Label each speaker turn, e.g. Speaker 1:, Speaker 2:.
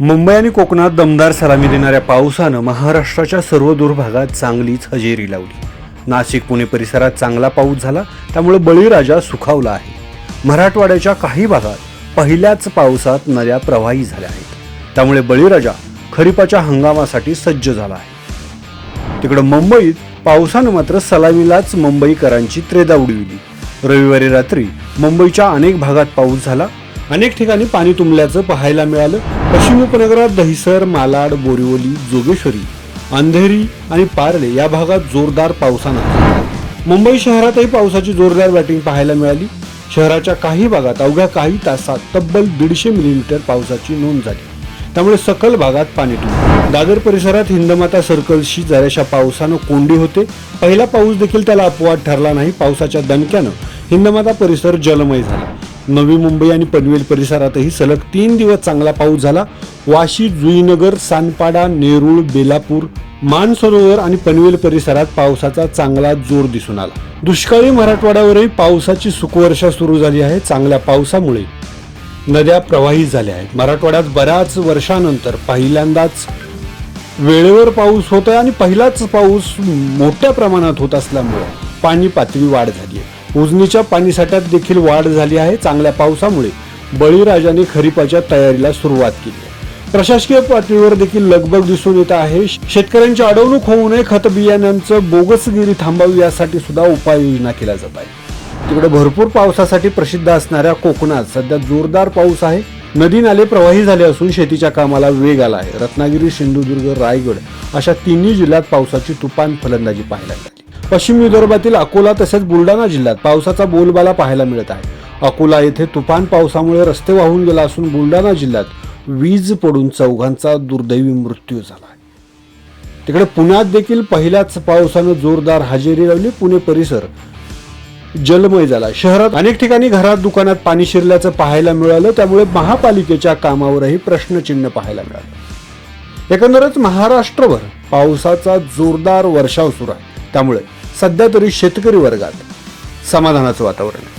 Speaker 1: मुंबई आणि कोकणात दमदार सलामी देणाऱ्या पावसानं महाराष्ट्राच्या सर्व दूर भागात चांगलीच हजेरी लावली. नाशिक पुणे परिसरात चांगला पाऊस झाला त्यामुळे बळीराजा सुखावला आहे. मराठवाड्याच्या काही भागात पहिल्याच पावसात नद्या प्रवाही झाल्या आहेत. त्यामुळे बळीराजा खरीपाच्या हंगामासाठी सज्ज झाला आहे. तिकडं मुंबईत पावसानं मात्र सलामीलाच मुंबईकरांची त्रेदा उडविली. रविवारी रात्री मुंबईच्या अनेक भागात पाऊस झाला. अनेक ठिकाणी पाणी तुंबल्याचं पाहायला मिळालं. पश्चिम उपनगरात दहिसर मालाड बोरिवली जोगेश्वरी अंधेरी आणि पार्ले या भागात जोरदार पावसानं. मुंबई शहरातही पावसाची जोरदार बॅटिंग पाहायला मिळाली. शहराच्या काही भागात अवघ्या काही तासात तब्बल दीडशे मिलीमीटर पावसाची नोंद झाली. त्यामुळे सकल भागात पाणी तुंबलं. दादर परिसरात हिंदमाता सर्कलशी जराशा पावसानं कोंडी होते. पहिला पाऊस देखील त्याला अपवाद ठरला नाही. पावसाच्या दणक्यानं हिंदमाता परिसर जलमय झाला. नवी मुंबई आणि पनवेल परिसरातही सलग तीन दिवस चांगला पाऊस झाला. वाशी जुईनगर सानपाडा नेरूळ बेलापूर मानसरोवर आणि पनवेल परिसरात पावसाचा चांगला जोर दिसून आला. दुष्काळी मराठवाड्यावरही पावसाची सुखवर्षा सुरू झाली आहे चांगल्या पावसामुळे. नद्या प्रवाहित झाल्या आहेत. मराठवाड्यात बऱ्याच वर्षानंतर पहिल्यांदाच वेळेवर पाऊस होत आहे आणि पहिलाच पाऊस मोठ्या प्रमाणात होत असल्यामुळे पाणी पातळी वाढ झाली आहे. उजनीच्या पाणीसाठ्यात देखील वाढ झाली आहे चांगल्या पावसामुळे. बळीराजाने खरीपाच्या तयारीला सुरुवात केली. आहे प्रशासकीय पातळीवर देखील लगबग दिसून येत आहे. शेतकऱ्यांची अडवणूक होऊ नये खत बियाण्यांचं बोगसगिरी थांबावी यासाठी सुद्धा उपाययोजना केल्या जात आहे तिकडे भरपूर पावसासाठी प्रसिद्ध असणाऱ्या कोकणात सध्या जोरदार पाऊस आहे. नदी नाले प्रवाही झाले असून शेतीच्या कामाला वेग आला आहे. रत्नागिरी सिंधुदुर्ग रायगड अशा तिन्ही जिल्ह्यात पावसाची तुफान फलंदाजी पाहायला पश्चिम विदर्भातील अकोला तसेच बुलढाणा जिल्ह्यात पावसाचा बोलबाला पाहायला मिळत आहे. अकोला येथे तुफान पावसामुळे रस्ते वाहून गेला असून बुलढाणा जिल्ह्यात वीज पडून चौघांचा दुर्दैवी मृत्यू झाला आहे. तिकडे पुण्यात देखील पहिल्याच पावसानं जोरदार हजेरी लावली. पुणे परिसर जलमय झाला. शहरात अनेक ठिकाणी घरात दुकानात पाणी शिरल्याचं पाहायला मिळालं. त्यामुळे महापालिकेच्या कामावरही प्रश्नचिन्ह पाहायला मिळालं. एकंदरच महाराष्ट्रभर पावसाचा जोरदार वर्षाव सुरू आहे. त्यामुळे सध्या तरी शेतकरी वर्गात समाधानाचं वातावरण आहे.